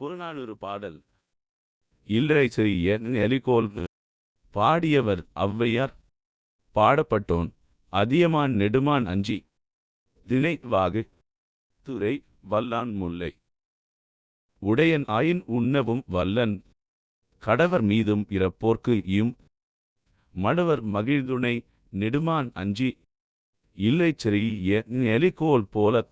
புறநானூறு பாடல். இல்லறை செய்ய எலிகோல் பாடியவர் ஔவையார். பாடப்பட்டோன் அதியமான் நெடுமான் அஞ்சி. திணை வாகு துறை வல்லான் முல்லை. உடையன் ஆயின் உண்ணவும் வல்லன். கடவர் மீதும் இறப்போர்க்கு இயும். மடவர் மகிழ்துணை நெடுமான் அஞ்சி. இல்லை செறிய எலிகோல் போலத்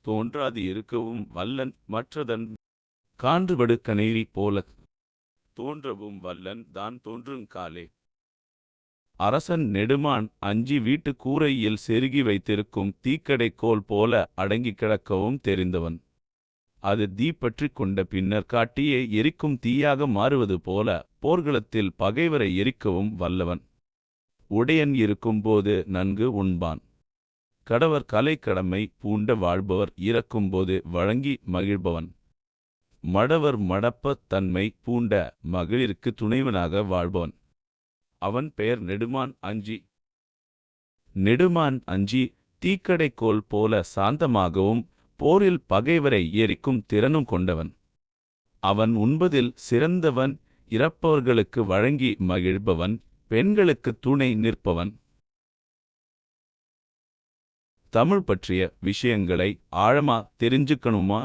தோன்றாது இருக்கவும் வல்லன் மற்றதன் கான்றுபடு கணேரி போலத் தோன்றவும் வல்லன் தான் தோன்றுங் காலே. அரசன் நெடுமான் அஞ்சி வீட்டு கூரையில் செருகி வைத்திருக்கும் தீக்கடை கோல் போல அடங்கி கிடக்கவும் தெரிந்தவன். அது தீப்பற்றி கொண்ட பின்னர் காட்டியே எரிக்கும் தீயாக மாறுவது போல போர்க்களத்தில் பகைவரை எரிக்கவும் வல்லவன். உடையன் இருக்கும்போது நன்கு உண்பான். கடவர் கலை கடமை பூண்ட வாழ்பவர் இறக்கும்போது வழங்கி மகிழ்பவன். மடவர் மடப்பத் தன்மை பூண்ட மகளிருக்கு துணைவனாக வாழ்பவன். அவன் பெயர் நெடுமான் அஞ்சி. நெடுமான் அஞ்சி தீக்கடைக்கோல் போல சாந்தமாகவும் போரில் பகைவரை எரிக்கும் திறனும் கொண்டவன். அவன் உண்பதில் சிறந்தவன் இறப்பவர்களுக்கு வழங்கி மகிழ்பவன் பெண்களுக்கு துணை நிற்பவன். தமிழ் பற்றிய விஷயங்களை ஆழமா தெரிஞ்சுக்கணுமா?